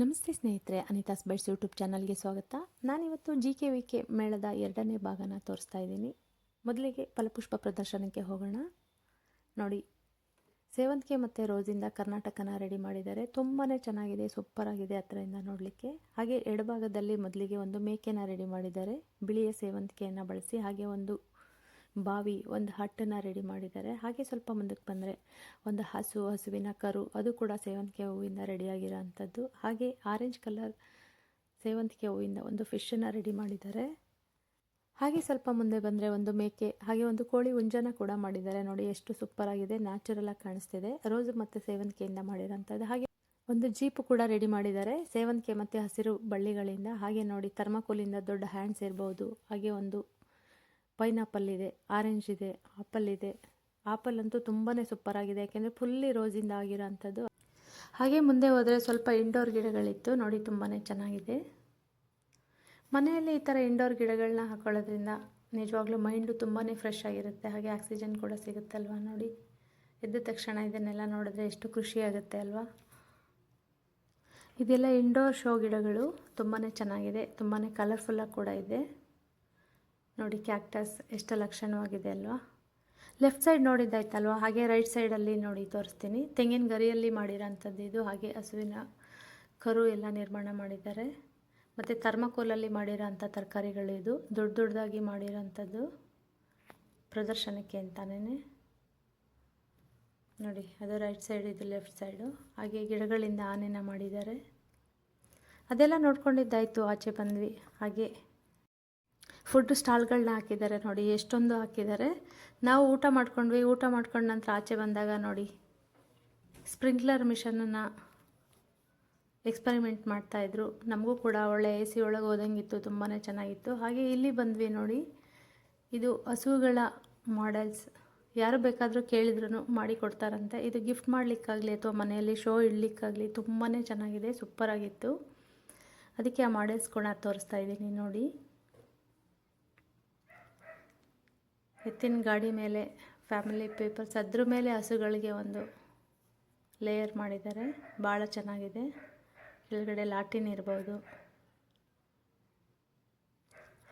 ನಮಸ್ತೆ ಸ್ನೇಹಿತರೆ, ಅನಿತಾಸ್ beds YouTube ಚಾನಲ್ಗೆ ಸ್ವಾಗತ. ನಾನಿವತ್ತು ಜಿ ಕೆ ವಿ ಕೆ ಮೇಳದ ಎರಡನೇ ಭಾಗನ ತೋರಿಸ್ತಾ ಇದ್ದೀನಿ. ಮೊದಲಿಗೆ ಫಲಪುಷ್ಪ ಪ್ರದರ್ಶನಕ್ಕೆ ಹೋಗೋಣ. ನೋಡಿ, ಸೇವಂತಿಗೆ ಮತ್ತು ರೋಸಿಂದ ಕರ್ನಾಟಕನ ರೆಡಿ ಮಾಡಿದ್ದಾರೆ. ತುಂಬಾ ಚೆನ್ನಾಗಿದೆ ಸೂಪರ್ ಆಗಿದೆ ಹತ್ರದಿಂದ ನೋಡಲಿಕ್ಕೆ. ಹಾಗೆ ಎಡಭಾಗದಲ್ಲಿ ಮೊದಲಿಗೆ ಒಂದು ಮೇಕೆನ ರೆಡಿ ಮಾಡಿದ್ದಾರೆ. ಬಿಳಿಯ ಸೇವಂತಿಗೆಯನ್ನು ಬಳಸಿ ಹಾಗೆ ಒಂದು ಬಾವಿ ಒಂದು ಹಟ್ಟನ್ನು ರೆಡಿ ಮಾಡಿದ್ದಾರೆ. ಹಾಗೆ ಸ್ವಲ್ಪ ಮುಂದಕ್ಕೆ ಬಂದರೆ ಒಂದು ಹಸು, ಹಸುವಿನ ಕರು, ಅದು ಕೂಡ ಸೇವಂತಿಕೆ ಹೂವಿಂದ ರೆಡಿಯಾಗಿರೋ ಅಂಥದ್ದು ಹಾಗೆ ಆರೆಂಜ್ ಕಲರ್ ಸೇವಂತಿಗೆ ಹೂವಿಂದ ಒಂದು ಫಿಶನ್ನು ರೆಡಿ ಮಾಡಿದ್ದಾರೆ. ಹಾಗೆ ಸ್ವಲ್ಪ ಮುಂದೆ ಬಂದರೆ ಒಂದು ಮೇಕೆ, ಹಾಗೆ ಒಂದು ಕೋಳಿ ಹುಂಜನ ಕೂಡ ಮಾಡಿದ್ದಾರೆ. ನೋಡಿ, ಎಷ್ಟು ಸೂಪರ್ ಆಗಿದೆ ನ್ಯಾಚುರಲ್ ಕಾಣಿಸ್ತಿದೆ. ರೋಸು ಮತ್ತು ಸೇವಂತಿಕೆಯಿಂದ ಮಾಡಿರೋಂಥದ್ದು ಹಾಗೆ ಒಂದು ಜೀಪ್ ಕೂಡ ರೆಡಿ ಮಾಡಿದ್ದಾರೆ. ಸೇವಂತಿಗೆ ಮತ್ತು ಹಸಿರು ಬಳ್ಳಿಗಳಿಂದ. ಹಾಗೆ ನೋಡಿ ಥರ್ಮಾಕೋಲಿಂದ ದೊಡ್ಡ ಹ್ಯಾಂಡ್ಸ್ ಇರ್ಬೋದು ಹಾಗೆ ಒಂದು ಪೈನಾಪಲ್ ಇದೆ, ಆರೆಂಜ್ ಇದೆ, ಆಪಲ್ ಇದೆ. ಆಪಲ್ ಅಂತೂ ತುಂಬಾ ಸೂಪರ್ ಆಗಿದೆ, ಯಾಕೆಂದರೆ ಫುಲ್ಲಿ ರೋಸಿಂದ ಆಗಿರೋ ಅಂಥದ್ದು ಹಾಗೆ ಮುಂದೆ ಹೋದರೆ ಸ್ವಲ್ಪ ಇಂಡೋರ್ ಗಿಡಗಳಿತ್ತು, ನೋಡಿ ತುಂಬಾ ಚೆನ್ನಾಗಿದೆ. ಮನೆಯಲ್ಲಿ ಈ ಥರ ಇಂಡೋರ್ ಗಿಡಗಳನ್ನ ಹಾಕೊಳ್ಳೋದ್ರಿಂದ ನಿಜವಾಗ್ಲೂ ಮೈಂಡು ತುಂಬಾ ಫ್ರೆಶ್ ಆಗಿರುತ್ತೆ, ಹಾಗೆ ಆಕ್ಸಿಜನ್ ಕೂಡ ಸಿಗುತ್ತೆ ಅಲ್ವಾ ನೋಡಿ. ಎದ್ದ ತಕ್ಷಣ ಇದನ್ನೆಲ್ಲ ನೋಡಿದ್ರೆ ಎಷ್ಟು ಖುಷಿ ಆಗುತ್ತೆ ಅಲ್ವಾ. ಇದೆಲ್ಲ ಇಂಡೋರ್ ಶೋ ಗಿಡಗಳು ತುಂಬಾ ಚೆನ್ನಾಗಿದೆ ತುಂಬಾ ಕಲರ್ಫುಲ್ಲಾಗಿ ಕೂಡ ಇದೆ. ನೋಡಿ ಕ್ಯಾಕ್ಟಸ್ ಎಷ್ಟು ಲಕ್ಷಣವಾಗಿದೆ ಅಲ್ವಾ? ಲೆಫ್ಟ್ ಸೈಡ್ ನೋಡಿದ್ದಾಯ್ತಲ್ವ? ಹಾಗೆ ರೈಟ್ ಸೈಡಲ್ಲಿ ನೋಡಿ ತೋರಿಸ್ತೀನಿ. ತೆಂಗಿನ ಗರಿಯಲ್ಲಿ ಮಾಡಿರೋಂಥದ್ದು ಇದು. ಹಾಗೆ ಹಸುವಿನ ಕರು ಎಲ್ಲ ನಿರ್ಮಾಣ ಮಾಡಿದ್ದಾರೆ. ಮತ್ತು ಥರ್ಮಕೋಲಲ್ಲಿ ಮಾಡಿರೋಂಥ ತರಕಾರಿಗಳು ಇದು. ದೊಡ್ಡ ದೊಡ್ಡದಾಗಿ ಮಾಡಿರೋಂಥದ್ದು ಪ್ರದರ್ಶನಕ್ಕೆ ಅಂತಾನೇ ನೋಡಿ, ಅದು ರೈಟ್ ಸೈಡ್, ಇದು ಲೆಫ್ಟ್ ಸೈಡು. ಹಾಗೆ ಗಿಡಗಳಿಂದ ಆನೆನ ಮಾಡಿದ್ದಾರೆ. ಅದೆಲ್ಲ ನೋಡ್ಕೊಂಡಿದ್ದಾಯಿತು, ಆಚೆ ಬಂದ್ವಿ. ಹಾಗೆ ಫುಡ್ ಸ್ಟಾಲ್ಗಳನ್ನ ಹಾಕಿದ್ದಾರೆ ನೋಡಿ, ಎಷ್ಟೊಂದು ಹಾಕಿದ್ದಾರೆ. ನಾವು ಊಟ ಮಾಡ್ಕೊಂಡ್ವಿ, ಊಟ ಮಾಡ್ಕೊಂಡ ನಂತರ ಆಚೆ ಬಂದಾಗ ನೋಡಿ, ಸ್ಪ್ರಿಂಕ್ಲರ್ ಮಿಷನನ್ನು ಎಕ್ಸ್ಪರಿಮೆಂಟ್ ಮಾಡ್ತಾಯಿದ್ರು ನಮಗೂ ಕೂಡ ಒಳ್ಳೆ ಎ ಸಿ ಒಳಗೆ ಹೋದಂಗಿತ್ತು ತುಂಬಾ ಚೆನ್ನಾಗಿತ್ತು. ಹಾಗೆ ಇಲ್ಲಿ ಬಂದ್ವಿ ನೋಡಿ, ಇದು ಹಸುಗಳ ಮಾಡೆಲ್ಸ್ ಯಾರು ಬೇಕಾದರೂ ಕೇಳಿದ್ರು ಮಾಡಿಕೊಡ್ತಾರಂತೆ ಇದು ಗಿಫ್ಟ್ ಮಾಡಲಿಕ್ಕಾಗಲಿ ಅಥವಾ ಮನೆಯಲ್ಲಿ ಶೋ ಇಡಲಿಕ್ಕಾಗಲಿ ತುಂಬಾ ಚೆನ್ನಾಗಿದೆ ಸೂಪರಾಗಿತ್ತು ಅದಕ್ಕೆ ಆ ಮಾಡೆಲ್ಸ್ ಕೂಡ ತೋರಿಸ್ತಾ ಇದ್ದೀನಿ ನೋಡಿ. ಎತ್ತಿನ ಗಾಡಿ ಮೇಲೆ ಫ್ಯಾಮಿಲಿ ಪೀಪಲ್ಸ್ ಅದ್ರ ಮೇಲೆ ಹಸುಗಳಿಗೆ ಒಂದು ಲೇಯರ್ ಮಾಡಿದ್ದಾರೆ. ಭಾಳ ಚೆನ್ನಾಗಿದೆ. ಕೆಳಗಡೆ ಲಾಟಿನ್ ಇರ್ಬೋದು.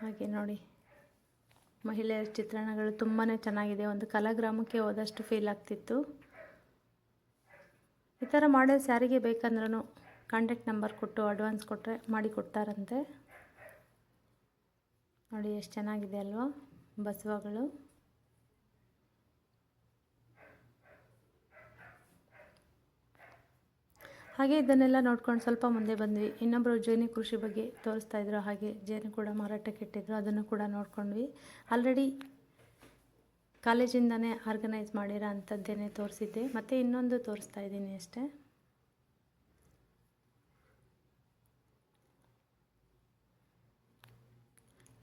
ಹಾಗೆ ನೋಡಿ. ಮಹಿಳೆಯರ ಚಿತ್ರಣಗಳು ತುಂಬಾ ಚೆನ್ನಾಗಿದೆ. ಒಂದು ಕಲಾಗ್ರಾಮಕ್ಕೆ ಹೋದಷ್ಟು ಫೀಲ್ ಆಗ್ತಿತ್ತು. ಈ ಥರ ಮಾಡೆಲ್ಸ್ ಯಾರಿಗೆ ಬೇಕಂದ್ರೂ ಕಾಂಟ್ಯಾಕ್ಟ್ ನಂಬರ್ ಕೊಟ್ಟು ಅಡ್ವಾನ್ಸ್ ಕೊಟ್ಟರೆ ಮಾಡಿ ಕೊಡ್ತಾರಂತೆ. ನೋಡಿ, ಎಷ್ಟು ಚೆನ್ನಾಗಿದೆ ಅಲ್ವಾ? ಬಸವಗಳು. ಹಾಗೆ ಇದನ್ನೆಲ್ಲ ನೋಡ್ಕೊಂಡು ಸ್ವಲ್ಪ ಮುಂದೆ ಬಂದ್ವಿ. ಇನ್ನೊಬ್ಬರು ಜೇನು ಕೃಷಿ ಬಗ್ಗೆ ತೋರಿಸ್ತಾ ಇದ್ರು, ಹಾಗೆ ಜೇನು ಕೂಡ ಮಾರಾಟಕ್ಕೆ ಇಟ್ಟಿದ್ರು, ಅದನ್ನು ಕೂಡ ನೋಡ್ಕೊಂಡ್ವಿ. ಆಲ್ರೆಡಿ ಕಾಲೇಜಿಂದನೇ ಆರ್ಗನೈಸ್ ಮಾಡಿರೋ ಅಂಥದ್ದೇನೆ ತೋರಿಸಿದ್ದೆ. ಮತ್ತು ಇನ್ನೊಂದು ತೋರಿಸ್ತಾ ಇದ್ದೀನಿ ಅಷ್ಟೇ.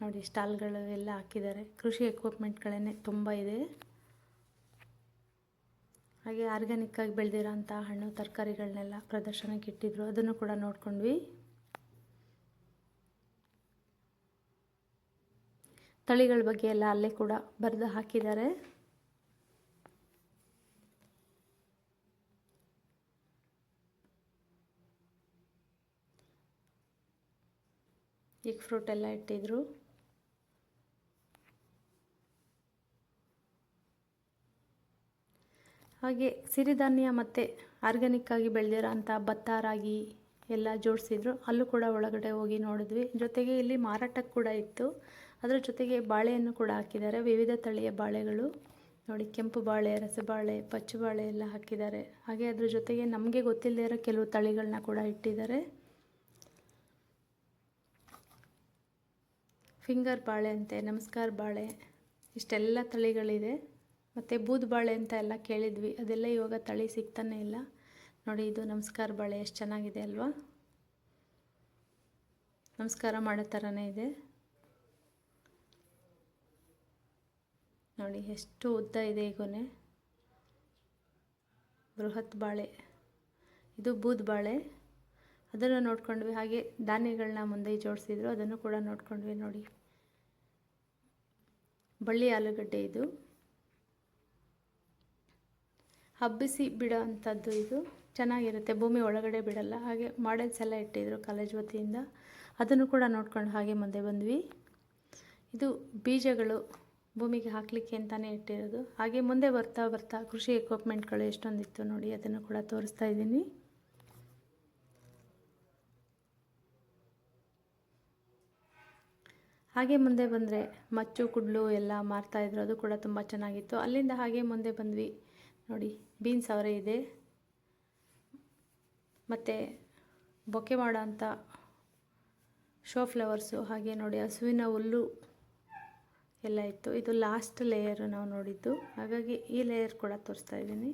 ನೋಡಿ, ಸ್ಟಾಲ್ಗಳು ಎಲ್ಲ ಹಾಕಿದ್ದಾರೆ. ಕೃಷಿ ಎಕ್ವಿಪ್ಮೆಂಟ್ಗಳೇ ತುಂಬ ಇದೆ. ಹಾಗೆ ಆರ್ಗ್ಯಾನಿಕ್ಕಾಗಿ ಬೆಳೆದಿರೋಂಥ ಹಣ್ಣು ತರಕಾರಿಗಳನ್ನೆಲ್ಲ ಪ್ರದರ್ಶನಕ್ಕೆ ಇಟ್ಟಿದ್ರು. ಅದನ್ನು ಕೂಡ ನೋಡ್ಕೊಂಡ್ವಿ. ತಳಿಗಳ ಬಗ್ಗೆ ಎಲ್ಲ ಅಲ್ಲೇ ಕೂಡ ಬರೆದು ಹಾಕಿದ್ದಾರೆ. ಎಗ್ ಫ್ರೂಟ್ ಎಲ್ಲ ಇಟ್ಟಿದ್ರು. ಹಾಗೆ ಸಿರಿಧಾನ್ಯ ಮತ್ತು ಆರ್ಗ್ಯಾನಿಕ್ಕಾಗಿ ಬೆಳೆದಿರೋ ಅಂಥ ಭತ್ತ, ರಾಗಿ ಎಲ್ಲ ಜೋಡಿಸಿದ್ರು. ಅಲ್ಲೂ ಕೂಡ ಒಳಗಡೆ ಹೋಗಿ ನೋಡಿದ್ವಿ. ಜೊತೆಗೆ ಇಲ್ಲಿ ಮಾರಾಟಕ್ಕೆ ಕೂಡ ಇತ್ತು. ಅದರ ಜೊತೆಗೆ ಬಾಳೆಯನ್ನು ಕೂಡ ಹಾಕಿದ್ದಾರೆ. ವಿವಿಧ ತಳಿಯ ಬಾಳೆಗಳು. ನೋಡಿ, ಕೆಂಪು ಬಾಳೆ, ರಸಬಾಳೆ, ಪಚ್ಚು ಬಾಳೆ ಎಲ್ಲ ಹಾಕಿದ್ದಾರೆ. ಹಾಗೆ ಅದ್ರ ಜೊತೆಗೆ ನಮಗೆ ಗೊತ್ತಿಲ್ಲದೆ ಇರೋ ಕೆಲವು ತಳಿಗಳನ್ನ ಕೂಡ ಇಟ್ಟಿದ್ದಾರೆ. ಫಿಂಗರ್ ಬಾಳೆ ಅಂತೆ, ನಮಸ್ಕಾರ ಬಾಳೆ. ಇಷ್ಟೆಲ್ಲ ತಳಿಗಳಿದೆ. ಮತ್ತು ಬೂದ್ ಬಾಳೆ ಅಂತ ಎಲ್ಲ ಕೇಳಿದ್ವಿ. ಅದೆಲ್ಲ ಇವಾಗ ತಳಿ ಸಿಗ್ತಾನೆ ಇಲ್ಲ. ನೋಡಿ, ಇದು ನಮಸ್ಕಾರ ಬಾಳೆ ಎಷ್ಟು ಚೆನ್ನಾಗಿದೆ ಅಲ್ವಾ? ನಮಸ್ಕಾರ ಮಾಡೋ ಥರನೇ ಇದೆ. ನೋಡಿ, ಎಷ್ಟು ಉದ್ದ ಇದೆ ಈಗೊನೆ. ಗೊನೆ ಬೃಹತ್ ಬಾಳೆ. ಇದು ಬೂದ್ ಬಾಳೆ. ಅದನ್ನು ನೋಡ್ಕೊಂಡ್ವಿ. ಹಾಗೆ ಧಾನ್ಯಗಳನ್ನ ಮುಂದೆ ಜೋಡಿಸಿದ್ರು. ಅದನ್ನು ಕೂಡ ನೋಡ್ಕೊಂಡ್ವಿ ನೋಡಿ. ಬಳ್ಳಿ ಆಲೂಗಡ್ಡೆ ಇದು. ಹಬ್ಬಿಸಿ ಬಿಡೋ ಅಂಥದ್ದು ಇದು. ಚೆನ್ನಾಗಿರುತ್ತೆ. ಭೂಮಿ ಒಳಗಡೆ ಬಿಡಲ್ಲ. ಹಾಗೆ ಮಾಡೆಲ್ಸ್ ಎಲ್ಲ ಇಟ್ಟಿದ್ರು ಕಾಲೇಜ್ ವತಿಯಿಂದ. ಅದನ್ನು ಕೂಡ ನೋಡ್ಕೊಂಡು ಹಾಗೆ ಮುಂದೆ ಬಂದ್ವಿ. ಇದು ಬೀಜಗಳು ಭೂಮಿಗೆ ಹಾಕಲಿಕ್ಕೆ ಅಂತಲೇ ಇಟ್ಟಿರೋದು. ಹಾಗೆ ಮುಂದೆ ಬರ್ತಾ ಬರ್ತಾ ಕೃಷಿ ಎಕ್ವಿಪ್ಮೆಂಟ್ಗಳು ಎಷ್ಟೊಂದಿತ್ತು ನೋಡಿ, ಅದನ್ನು ಕೂಡ ತೋರಿಸ್ತಾ ಇದ್ದೀನಿ. ಹಾಗೆ ಮುಂದೆ ಬಂದರೆ ಮಚ್ಚು, ಕುಡ್ಲು ಎಲ್ಲ ಮಾರ್ತಾಯಿದ್ರು ಅದು ಕೂಡ ತುಂಬ ಚೆನ್ನಾಗಿತ್ತು. ಅಲ್ಲಿಂದ ಹಾಗೆ ಮುಂದೆ ಬಂದ್ವಿ. ನೋಡಿ ಬೀನ್ಸ್ ಅವರೇ ಇದೆ. ಮತ್ತು ಬೊಕ್ಕೆ ಮಾಡೋ ಅಂಥ ಶೋ ಫ್ಲವರ್ಸು ಹಾಗೆ ನೋಡಿ, ಹಸುವಿನ ಹುಲ್ಲು ಎಲ್ಲ ಇತ್ತು. ಇದು ಲಾಸ್ಟ್ ಲೇಯರು ನಾವು ನೋಡಿದ್ದು. ಹಾಗಾಗಿ ಈ ಲೇಯರ್ ಕೂಡ ತೋರಿಸ್ತಾ ಇದ್ದೀನಿ.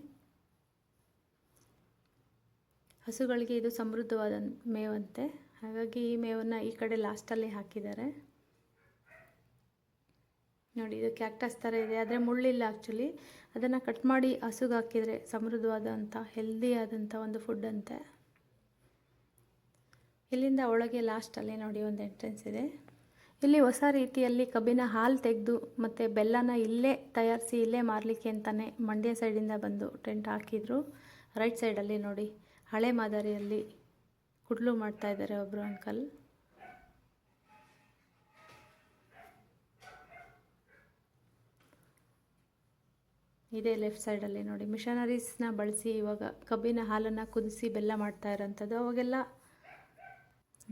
ಹಸುಗಳಿಗೆ ಇದು ಸಮೃದ್ಧವಾದ ಮೇವಂತೆ. ಹಾಗಾಗಿ ಈ ಮೇವನ್ನು ಈ ಕಡೆ ಲಾಸ್ಟಲ್ಲಿ ಹಾಕಿದ್ದಾರೆ. ನೋಡಿ, ಇದು ಕ್ಯಾಕ್ಟಸ್ ಥರ ಇದೆ. ಆದರೆ ಮುಳ್ಳಿಲ್ಲ ಆ್ಯಕ್ಚುಲಿ ಅದನ್ನು ಕಟ್ ಮಾಡಿ ಹಸುಗೆ ಹಾಕಿದರೆ ಸಮೃದ್ಧವಾದಂಥ ಹೆಲ್ದಿ ಆದಂಥ ಒಂದು ಫುಡ್ ಅಂತೆ. ಇಲ್ಲಿಂದ ಒಳಗೆ ಲಾಸ್ಟಲ್ಲಿ ನೋಡಿ ಒಂದು ಎಂಟ್ರೆನ್ಸ್ ಇದೆ. ಇಲ್ಲಿ ಹೊಸ ರೀತಿಯಲ್ಲಿ ಕಬ್ಬಿನ ಹಾಲು ತೆಗೆದು ಮತ್ತು ಬೆಲ್ಲನ ಇಲ್ಲೇ ತಯಾರಿಸಿ ಇಲ್ಲೇ ಮಾರಲಿಕ್ಕೆ ಅಂತಲೇ ಮಂಡ್ಯ ಸೈಡಿಂದ ಬಂದು ಟೆಂಟ್ ಹಾಕಿದ್ರು. ರೈಟ್ ಸೈಡಲ್ಲಿ ನೋಡಿ, ಹಳೆ ಮಾದರಿಯಲ್ಲಿ ಕುಡ್ಲು ಮಾಡ್ತಾ ಇದ್ದಾರೆ ಒಬ್ಬರು ಅಂಕಲ್ ಇದೇ ಲೆಫ್ಟ್ ಸೈಡಲ್ಲಿ ನೋಡಿ. ಮಿಷನರೀಸ್ನ ಬಳಸಿ ಇವಾಗ ಕಬ್ಬಿನ ಹಾಲನ್ನು ಕುದಿಸಿ ಬೆಲ್ಲ ಮಾಡ್ತಾ ಇರೋಂಥದ್ದು. ಅವಾಗೆಲ್ಲ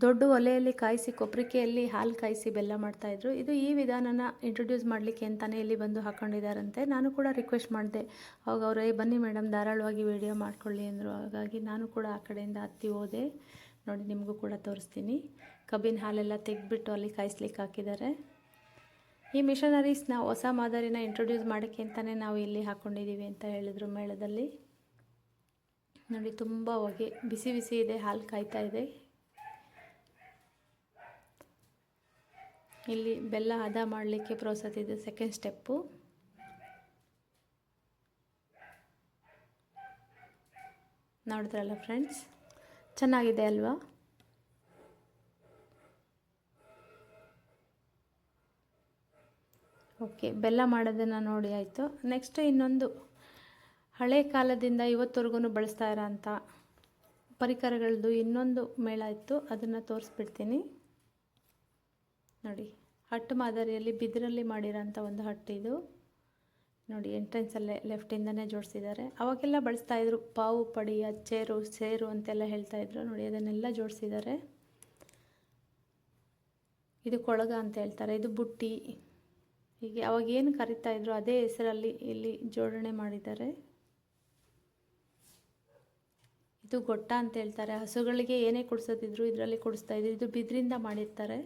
ದೊಡ್ಡ ಒಲೆಯಲ್ಲಿ ಕಾಯಿಸಿ ಕೊಪ್ರಿಕೆಯಲ್ಲಿ ಹಾಲು ಕಾಯಿಸಿ ಬೆಲ್ಲ ಮಾಡ್ತಾಯಿದ್ರು ಇದು ಈ ವಿಧಾನನ ಇಂಟ್ರೊಡ್ಯೂಸ್ ಮಾಡಲಿಕ್ಕೆ ಅಂತಲೇ ಇಲ್ಲಿ ಬಂದು ಹಾಕ್ಕೊಂಡಿದ್ದಾರಂತೆ ನಾನು ಕೂಡ ರಿಕ್ವೆಸ್ಟ್ ಮಾಡಿದೆ. ಅವಾಗ ಅವರೇ ಬನ್ನಿ ಮೇಡಮ್ ಧಾರಾಳವಾಗಿ ವಿಡಿಯೋ ಮಾಡ್ಕೊಳ್ಳಿ ಅಂದರು. ಹಾಗಾಗಿ ನಾನು ಕೂಡ ಆ ಕಡೆಯಿಂದ ಹತ್ತಿ ಹೋದೆ. ನೋಡಿ, ನಿಮಗೂ ಕೂಡ ತೋರಿಸ್ತೀನಿ. ಕಬ್ಬಿನ ಹಾಲೆಲ್ಲ ತೆಗೆದ್ಬಿಟ್ಟು ಅಲ್ಲಿ ಕಾಯಿಸ್ಲಿಕ್ಕೆ ಹಾಕಿದ್ದಾರೆ. ಈ ಮಿಷನರೀಸ್ನ ಹೊಸ ಮಾದರಿನ ಇಂಟ್ರೊಡ್ಯೂಸ್ ಮಾಡೋಕ್ಕೆ ಅಂತಲೇ ನಾವು ಇಲ್ಲಿ ಹಾಕ್ಕೊಂಡಿದ್ದೀವಿ ಅಂತ ಹೇಳಿದರು ಮೇಳದಲ್ಲಿ. ನೋಡಿ, ತುಂಬ ಹೊಗೆ, ಬಿಸಿ ಬಿಸಿ ಇದೆ, ಹಾಲು ಕಾಯ್ತಾ ಇದೆ. ಇಲ್ಲಿ ಬೆಲ್ಲ ಹದ ಮಾಡಲಿಕ್ಕೆ ಪ್ರೋಸೆಸ್ ಇದೆ ಸೆಕೆಂಡ್ ಸ್ಟೆಪ್ಪು ನೋಡಿದ್ರಲ್ಲ ಫ್ರೆಂಡ್ಸ್ ಚೆನ್ನಾಗಿದೆ ಅಲ್ವಾ? ಓಕೆ, ಬೆಲ್ಲ ಮಾಡೋದನ್ನು ನೋಡಿ, ಆಯಿತು. ನೆಕ್ಸ್ಟ್ ಇನ್ನೊಂದು, ಹಳೆ ಕಾಲದಿಂದ ಇವತ್ತವರೆಗೂ ಬಳಸ್ತಾ ಇರೋಂಥ ಪರಿಕರಗಳದ್ದು ಇನ್ನೊಂದು ಮೇಳ ಇತ್ತು, ಅದನ್ನು ತೋರಿಸ್ಬಿಡ್ತೀನಿ. ನೋಡಿ, ಹಟ್ಟು ಮಾದರಿಯಲ್ಲಿ ಬಿದಿರಲ್ಲಿ ಮಾಡಿರೋಂಥ ಒಂದು ಹಟ್ಟು ಇದು. ನೋಡಿ ಎಂಟ್ರೆನ್ಸಲ್ಲೇ ಲೆಫ್ಟಿಂದನೇ ಜೋಡಿಸಿದ್ದಾರೆ. ಅವಾಗೆಲ್ಲ ಬಳಸ್ತಾಯಿದ್ರು ಪಾವು, ಪಡಿ, ಅಚ್ಚೇರು, ಸೇರು ಅಂತೆಲ್ಲ ಹೇಳ್ತಾಯಿದ್ರು ನೋಡಿ, ಅದನ್ನೆಲ್ಲ ಜೋಡಿಸಿದ್ದಾರೆ. ಇದು ಕೊಳಗ ಅಂತ ಹೇಳ್ತಾರೆ, ಇದು ಬುಟ್ಟಿ. ಹೀಗೆ ಅವಾಗ ಏನು ಕರಿತಾ ಇದ್ರು ಅದೇ ಹೆಸರಲ್ಲಿ ಇಲ್ಲಿ ಜೋಡಣೆ ಮಾಡಿದ್ದಾರೆ. ಇದು ಗೊಟ್ಟ ಅಂತ ಹೇಳ್ತಾರೆ. ಹಸುಗಳಿಗೆ ಏನೇ ಕೊಡಿಸೋದಿದ್ರು ಇದರಲ್ಲಿ ಕೊಡಿಸ್ತಾ ಇದ್ರು. ಇದು ಬಿದ್ರಿಂದ ಮಾಡಿರ್ತಾರೆ.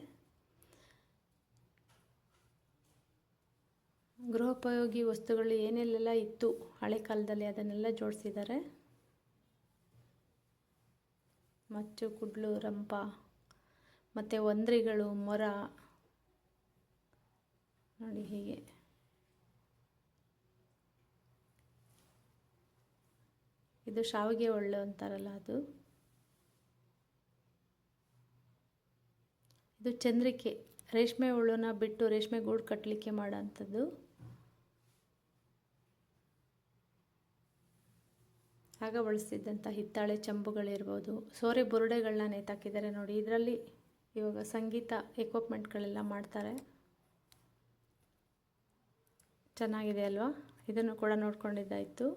ಗೃಹೋಪಯೋಗಿ ವಸ್ತುಗಳು ಏನೆಲ್ಲೆಲ್ಲ ಇತ್ತು ಹಳೆ ಕಾಲದಲ್ಲಿ ಅದನ್ನೆಲ್ಲ ಜೋಡಿಸಿದ್ದಾರೆ. ಮಚ್ಚು, ಕುಡ್ಲು, ರಂಪ, ಮತ್ತು ಒಂದ್ರಿಗಳು, ಮೊರ ನೋಡಿ ಹೀಗೆ. ಇದು ಶಾವಿಗೆ ಒಳ್ಳೆ ಅಂತಾರಲ್ಲ ಅದು. ಇದು ಚಂದ್ರಿಕೆ. ರೇಷ್ಮೆ ಹುಳುನ ಬಿಟ್ಟು ರೇಷ್ಮೆ ಗೂಡು ಕಟ್ಟಲಿಕ್ಕೆ ಮಾಡೋಂಥದ್ದು. ಆಗ ಬಳಸ್ತಿದ್ದಂಥ ಹಿತ್ತಾಳೆ ಚಂಬುಗಳಿರ್ಬೋದು. ಸೋರೆ ಬುರುಡೆಗಳನ್ನ ನೇತಾಕಿದ್ದಾರೆ ನೋಡಿ. ಇದರಲ್ಲಿ ಇವಾಗ ಸಂಗೀತ ಎಕ್ವಿಪ್ಮೆಂಟ್ಗಳೆಲ್ಲ ಮಾಡ್ತಾರೆ. ಚೆನ್ನಾಗಿದೆ ಅಲ್ವಾ? ಇದನ್ನು ಕೂಡ ನೋಡ್ಕೊಂಡಿದ್ದಾಯಿತು.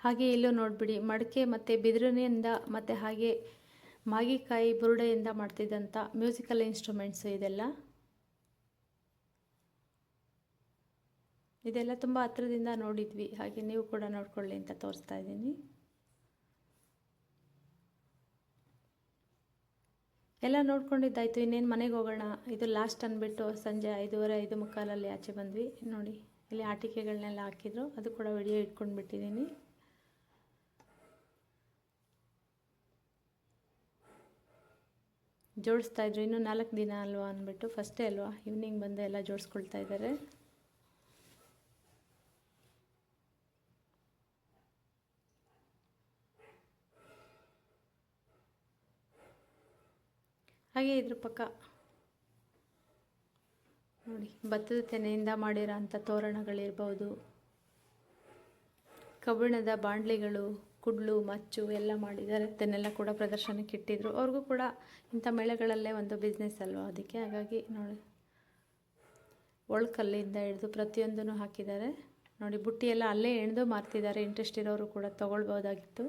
ಹಾಗೆ ಇಲ್ಲೂ ನೋಡಿಬಿಡಿ, ಮಡಕೆ ಮತ್ತು ಬಿದಿರಿನಿಂದ ಮತ್ತು ಹಾಗೆ ಮಾಗಿಕಾಯಿ ಬುರುಡೆಯಿಂದ ಮಾಡ್ತಿದ್ದಂಥ ಮ್ಯೂಸಿಕಲ್ ಇನ್ಸ್ಟ್ರೂಮೆಂಟ್ಸು ಇದೆಲ್ಲ. ಇದೆಲ್ಲ ತುಂಬ ಹತ್ರದಿಂದ ನೋಡಿದ್ವಿ. ಹಾಗೆ ನೀವು ಕೂಡ ನೋಡ್ಕೊಳ್ಳಿ ಅಂತ ತೋರಿಸ್ತಾ ಇದ್ದೀನಿ. ಎಲ್ಲ ನೋಡ್ಕೊಂಡಿದ್ದಾಯಿತು. ಇನ್ನೇನು ಮನೆಗೆ ಹೋಗೋಣ? ಇದು ಲಾಸ್ಟ್ ಅಂದ್ಬಿಟ್ಟು ಸಂಜೆ ಐದೂವರೆ, ಐದು ಮುಕ್ಕಾಲಲ್ಲಿ ಆಚೆ ಬಂದ್ವಿ. ನೋಡಿ. ಇಲ್ಲಿ ಆಟಿಕೆಗಳನ್ನೆಲ್ಲ ಹಾಕಿದ್ರು. ಅದು ಕೂಡ ವಿಡಿಯೋ ಇಟ್ಕೊಂಡು ಬಿಟ್ಟಿದ್ದೀನಿ ಜೋಡಿಸ್ತಾ ಇದ್ರು. ಇನ್ನೂ ನಾಲ್ಕು ದಿನ ಅಲ್ವಾ ಅಂದ್ಬಿಟ್ಟು ಫಸ್ಟೇ ಅಲ್ವಾ? ಈವ್ನಿಂಗ್ ಬಂದು ಎಲ್ಲ ಜೋಡಿಸ್ಕೊಳ್ತಾ ಇದ್ದಾರೆ. ಹಾಗೆ ಇದ್ರ ಪಕ್ಕ. ನೋಡಿ, ಭತ್ತದ ತೆನೆಯಿಂದ ಮಾಡಿರೋ ಅಂಥ ತೋರಣಗಳಿರ್ಬೋದು. ಕಬ್ಬಿಣದ ಬಾಂಡ್ಲಿಗಳು, ಕುಡ್ಲು, ಮಚ್ಚು ಎಲ್ಲ ಮಾಡಿದ್ದಾರೆ. ಅದನ್ನೆಲ್ಲ ಕೂಡ ಪ್ರದರ್ಶನಕ್ಕೆ ಇಟ್ಟಿದ್ರು. ಅವ್ರಿಗೂ ಕೂಡ ಇಂಥ ಮೇಳಗಳಲ್ಲೇ ಒಂದು ಬಿಸ್ನೆಸ್ ಅಲ್ವಾ ಅದಕ್ಕೆ? ಹಾಗಾಗಿ ನೋಡಿ, ಒಳ್ಕಲ್ಲಿಂದ ಹಿಡಿದು ಪ್ರತಿಯೊಂದನ್ನು ಹಾಕಿದ್ದಾರೆ. ನೋಡಿ ಬುಟ್ಟಿ ಎಲ್ಲ ಅಲ್ಲೇ ಎಣ್ದು ಮಾರ್ತಿದ್ದಾರೆ. ಇಂಟ್ರೆಸ್ಟ್ ಇರೋರು ಕೂಡ ತೊಗೊಳ್ಬೋದಾಗಿತ್ತು.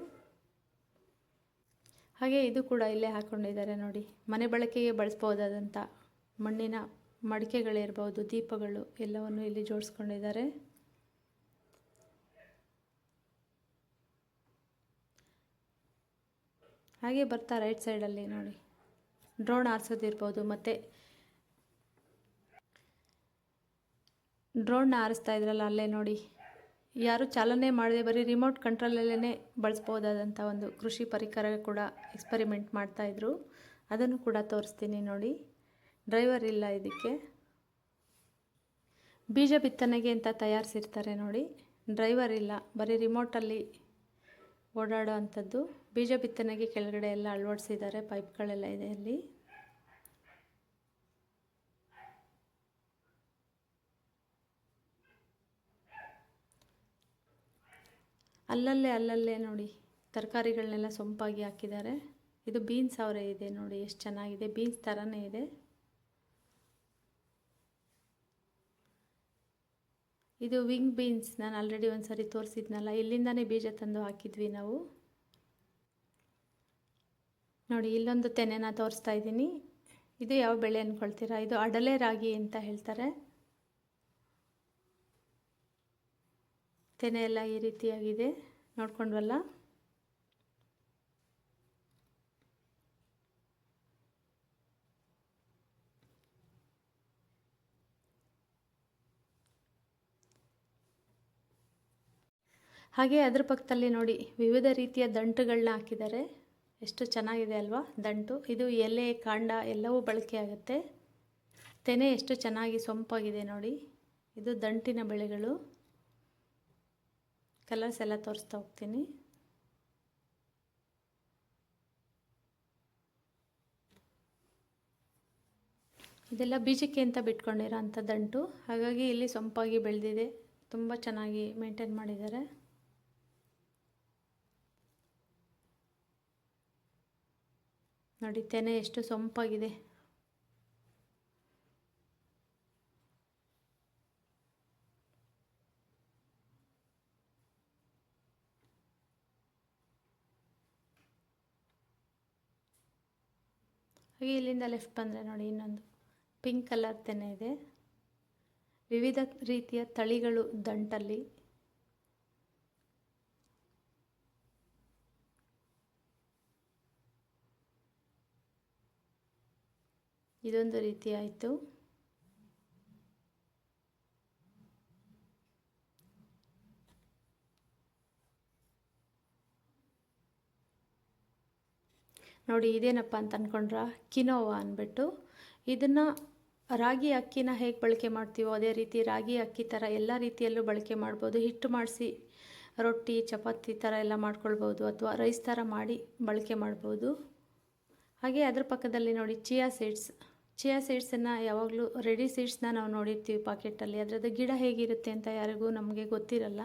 ಹಾಗೆ ಇದು ಕೂಡ ಇಲ್ಲೇ ಹಾಕ್ಕೊಂಡಿದ್ದಾರೆ ನೋಡಿ. ಮನೆ ಬಳಕೆಗೆ ಬಳಸ್ಬೋದಾದಂಥ ಮಣ್ಣಿನ ಮಡಿಕೆಗಳಿರ್ಬೋದು, ದೀಪಗಳು ಎಲ್ಲವನ್ನು ಇಲ್ಲಿ ಜೋಡಿಸ್ಕೊಂಡಿದ್ದಾರೆ. ಹಾಗೆ ಬರ್ತಾ ರೈಟ್ ಸೈಡಲ್ಲಿ ನೋಡಿ. ಡ್ರೋನ್ ಆರಿಸೋದಿರ್ಬೋದು, ಮತ್ತು ಡ್ರೋನ್ನ ಆರಿಸ್ತಾ ಇದ್ರಲ್ಲ ಅಲ್ಲೇ ನೋಡಿ. ಯಾರು ಚಾಲನೆ ಮಾಡದೆ ಬರೀ ರಿಮೋಟ್ ಕಂಟ್ರೋಲಲ್ಲೇ ಬಳಸ್ಬೋದಾದಂಥ ಒಂದು ಕೃಷಿ ಪರಿಕರ ಕೂಡ ಎಕ್ಸ್ಪರಿಮೆಂಟ್ ಮಾಡ್ತಾಯಿದ್ರು ಅದನ್ನು ಕೂಡ ತೋರಿಸ್ತೀನಿ ನೋಡಿ. ಡ್ರೈವರ್ ಇಲ್ಲ ಇದಕ್ಕೆ. ಬೀಜ ಬಿತ್ತನೆಗೆ ಅಂತ ತಯಾರಿಸಿರ್ತಾರೆ ನೋಡಿ. ಡ್ರೈವರ್ ಇಲ್ಲ, ಬರೀ ರಿಮೋಟಲ್ಲಿ ಓಡಾಡೋ ಅಂಥದ್ದು. ಬೀಜ ಬಿತ್ತನೆಗೆ ಕೆಳಗಡೆ ಎಲ್ಲ ಅಳವಡಿಸಿದ್ದಾರೆ, ಪೈಪ್ಗಳೆಲ್ಲ ಇದೆ ಅಲ್ಲಿ. ಅಲ್ಲಲ್ಲೇ ಅಲ್ಲಲ್ಲೇ ನೋಡಿ, ತರಕಾರಿಗಳನ್ನೆಲ್ಲ ಸೊಂಪಾಗಿ ಹಾಕಿದ್ದಾರೆ. ಇದು ಬೀನ್ಸ್ ಅವರೇ ಇದೆ ನೋಡಿ, ಎಷ್ಟು ಚೆನ್ನಾಗಿದೆ. ಬೀನ್ಸ್ ಥರನೇ ಇದೆ. ಇದು ವಿಂಗ್ ಬೀನ್ಸ್ ನಾನು ಆಲ್ರೆಡಿ ಒಂದು ಸರಿ ತೋರಿಸಿದ್ನಲ್ಲ, ಇಲ್ಲಿಂದನೇ ಬೀಜ ತಂದು ಹಾಕಿದ್ವಿ ನಾವು. ನೋಡಿ, ಇಲ್ಲೊಂದು ತೆನೆನ ತೋರಿಸ್ತಾ ಇದ್ದೀನಿ. ಇದು ಯಾವ ಬೆಳೆ ಅಂದ್ಕೊಳ್ತೀರಾ ಇದು ಅಡಲೆ ರಾಗಿ ಅಂತ ಹೇಳ್ತಾರೆ. ತೆನೆ ಎಲ್ಲ ಈ ರೀತಿಯಾಗಿದೆ. ನೋಡ್ಕೊಂಡ್ವಲ್ಲ? ಹಾಗೆ ಅದ್ರ ಪಕ್ಕದಲ್ಲಿ ನೋಡಿ ವಿವಿಧ ರೀತಿಯ ದಂಟುಗಳನ್ನ ಹಾಕಿದ್ದಾರೆ. ಎಷ್ಟು ಚೆನ್ನಾಗಿದೆ ಅಲ್ವಾ ದಂಟು. ಇದು ಎಲೆ, ಕಾಂಡ ಎಲ್ಲವೂ ಬಳಕೆ ಆಗುತ್ತೆ. ತೆನೆ ಎಷ್ಟು ಚೆನ್ನಾಗಿ ಸೊಂಪಾಗಿದೆ ನೋಡಿ. ಇದು ದಂಟಿನ ಬೆಳೆಗಳು. ಕಲರ್ಸ್ ಎಲ್ಲ ತೋರಿಸ್ತಾ ಹೋಗ್ತೀನಿ. ಇದೆಲ್ಲ ಬೀಜಕ್ಕೆ ಅಂತ ಬಿಟ್ಕೊಂಡಿರೋ ಅಂಥ ದಂಟು. ಹಾಗಾಗಿ ಇಲ್ಲಿ ಸೊಂಪಾಗಿ ಬೆಳೆದಿದೆ. ತುಂಬ ಚೆನ್ನಾಗಿ ಮೇಂಟೈನ್ ಮಾಡಿದ್ದಾರೆ. ನೋಡಿ ತೆನೆ ಎಷ್ಟು ಸೊಂಪಾಗಿದೆ. ಹಾಗೆ ಇಲ್ಲಿಂದ ಲೆಫ್ಟ್ ಬಂದರೆ ನೋಡಿ ಇನ್ನೊಂದು. ಪಿಂಕ್ ಕಲರ್ ತೆನೆ ಇದೆ. ವಿವಿಧ ರೀತಿಯ ತಳಿಗಳು ದಂಟಲ್ಲಿ. ಇದೊಂದು ರೀತಿ ಆಯಿತು. ನೋಡಿ, ಇದೇನಪ್ಪ ಅಂತ ಅಂದ್ಕೊಂಡ್ರ ಕಿನೋವಾ ಅಂದ್ಬಿಟ್ಟು ಇದನ್ನು ರಾಗಿ ಅಕ್ಕಿನ ಹೇಗೆ ಬಳಕೆ ಮಾಡ್ತೀವೋ ಅದೇ ರೀತಿ ರಾಗಿ ಅಕ್ಕಿ ಥರ ಎಲ್ಲ ರೀತಿಯಲ್ಲೂ ಬಳಕೆ ಮಾಡ್ಬೋದು. ಹಿಟ್ಟು ಮಾಡಿಸಿ ರೊಟ್ಟಿ, ಚಪಾತಿ ಥರ ಎಲ್ಲ ಮಾಡ್ಕೊಳ್ಬೋದು ಅಥವಾ ರೈಸ್ ಥರ ಮಾಡಿ ಬಳಕೆ ಮಾಡ್ಬೋದು. ಹಾಗೆ ಅದ್ರ ಪಕ್ಕದಲ್ಲಿ ನೋಡಿ, ಚಿಯಾ ಸೀಡ್ಸ್. ಚಿಯಾ ಸೀಡ್ಸನ್ನು ಯಾವಾಗಲೂ ರೆಡಿ ಸೀಡ್ಸ್ನ ನಾವು ನೋಡಿರ್ತೀವಿ ಪಾಕೆಟಲ್ಲಿ. ಅದರದ್ದು ಗಿಡ ಹೇಗಿರುತ್ತೆ ಅಂತ ಯಾರಿಗೂ ನಮಗೆ ಗೊತ್ತಿರಲ್ಲ.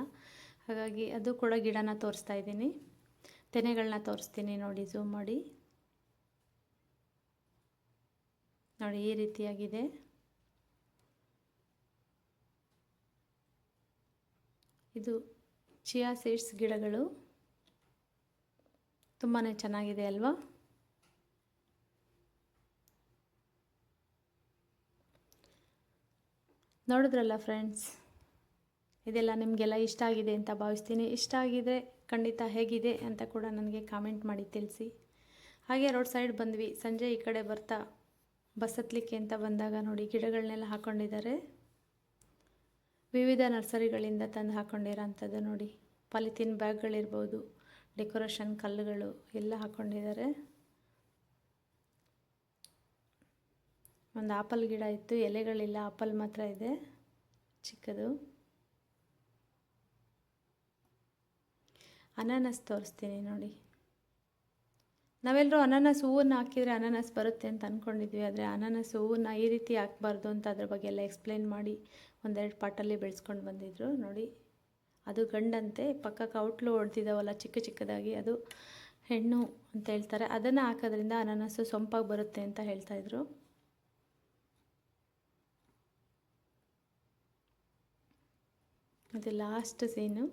ಹಾಗಾಗಿ ಅದು ಕೂಡ ಗಿಡನ ತೋರಿಸ್ತಾ ಇದ್ದೀನಿ. ತೆನೆಗಳನ್ನ ತೋರಿಸ್ತೀನಿ ನೋಡಿ ಝೂಮ್ ಮಾಡಿ. ನೋಡಿ, ಈ ರೀತಿಯಾಗಿದೆ. ಇದು ಚಿಯಾ ಸೀಡ್ಸ್ ಗಿಡಗಳು. ತುಂಬಾ ಚೆನ್ನಾಗಿದೆ ಅಲ್ವಾ? ನೋಡಿದ್ರಲ್ಲ ಫ್ರೆಂಡ್ಸ್ ಇದೆಲ್ಲ ನಿಮಗೆಲ್ಲ ಇಷ್ಟ ಆಗಿದೆ ಅಂತ ಭಾವಿಸ್ತೀನಿ. ಇಷ್ಟ ಆಗಿದೆ ಖಂಡಿತ ಹೇಗಿದೆ ಅಂತ ಕೂಡ ನನಗೆ ಕಾಮೆಂಟ್ ಮಾಡಿ ತಿಳಿಸಿ. ಹಾಗೆ ರೋಡ್ ಸೈಡ್ ಬಂದ್ವಿ. ಸಂಜೆ ಈ ಕಡೆ ಬರ್ತಾ ಬಸ್ ಹತ್ತಲಿಕ್ಕೆ ಅಂತ ಬಂದಾಗ ನೋಡಿ ಗಿಡಗಳನ್ನೆಲ್ಲ ಹಾಕ್ಕೊಂಡಿದ್ದಾರೆ ವಿವಿಧ ನರ್ಸರಿಗಳಿಂದ ತಂದು ಹಾಕ್ಕೊಂಡಿರೋಂಥದ್ದು ನೋಡಿ. ಪಾಲಿಥೀನ್ ಬ್ಯಾಗ್ಗಳಿರ್ಬೋದು, ಡೆಕೋರೇಷನ್ ಕಲ್ಲುಗಳು ಎಲ್ಲ ಹಾಕ್ಕೊಂಡಿದ್ದಾರೆ ಒಂದು ಆಪಲ್ ಗಿಡ ಇತ್ತು, ಎಲೆಗಳಿಲ್ಲ, ಆಪಲ್ ಮಾತ್ರ ಇದೆ, ಚಿಕ್ಕದು. ಅನಾನಸ್ ತೋರಿಸ್ತೀನಿ ನೋಡಿ. ನಾವೆಲ್ಲರೂ ಅನಾನಸ್ ಹೂವನ್ನು ಹಾಕಿದರೆ ಅನಾನಸ್ ಬರುತ್ತೆ ಅಂತ ಅಂದ್ಕೊಂಡಿದ್ವಿ ಆದರೆ ಅನಾನಸ್ ಹೂವನ್ನು ಈ ರೀತಿ ಹಾಕ್ಬಾರ್ದು ಅಂತ ಅದ್ರ ಬಗ್ಗೆ ಎಲ್ಲ ಎಕ್ಸ್ಪ್ಲೈನ್ ಮಾಡಿ ಒಂದೆರಡು ಪಾಟಲ್ಲಿ ಬೆಳೆಸ್ಕೊಂಡು ಬಂದಿದ್ರು ನೋಡಿ. ಅದು ಗಂಡಂತೆ, ಪಕ್ಕಕ್ಕೆ ಔಟ್ಲು ಹೊಡೆದಿದ್ದಾವಲ್ಲ ಚಿಕ್ಕ ಚಿಕ್ಕದಾಗಿ, ಅದು ಹೆಣ್ಣು ಅಂತ ಹೇಳ್ತಾರೆ. ಅದನ್ನು ಹಾಕೋದ್ರಿಂದ ಅನಾನಸ್ಸು ಸೊಂಪಾಗಿ ಬರುತ್ತೆ ಅಂತ ಹೇಳ್ತಾಯಿದ್ರು ಇದು ಲಾಸ್ಟ್ ಸೀನು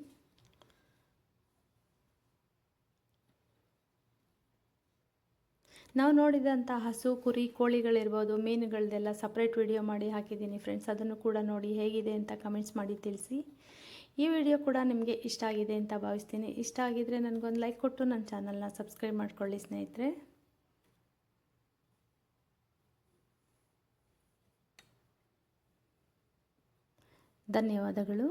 ನಾವು ನೋಡಿದಂಥ ಹಸು, ಕುರಿ, ಕೋಳಿಗಳಿರ್ಬೋದು, ಮೀನುಗಳದೆಲ್ಲ ಸಪ್ರೇಟ್ ವಿಡಿಯೋ ಮಾಡಿ ಹಾಕಿದ್ದೀನಿ ಫ್ರೆಂಡ್ಸ್ ಅದನ್ನು ಕೂಡ ನೋಡಿ ಹೇಗಿದೆ ಅಂತ ಕಮೆಂಟ್ಸ್ ಮಾಡಿ ತಿಳಿಸಿ. ಈ ವಿಡಿಯೋ ಕೂಡ ನಿಮಗೆ ಇಷ್ಟ ಆಗಿದೆ ಅಂತ ಭಾವಿಸ್ತೀನಿ. ಇಷ್ಟ ಆಗಿದ್ದರೆ ನನಗೊಂದು ಲೈಕ್ ಕೊಟ್ಟು ನನ್ನ ಚಾನಲ್ನ ಸಬ್ಸ್ಕ್ರೈಬ್ ಮಾಡ್ಕೊಳ್ಳಿ ಸ್ನೇಹಿತರೆ. ಧನ್ಯವಾದಗಳು.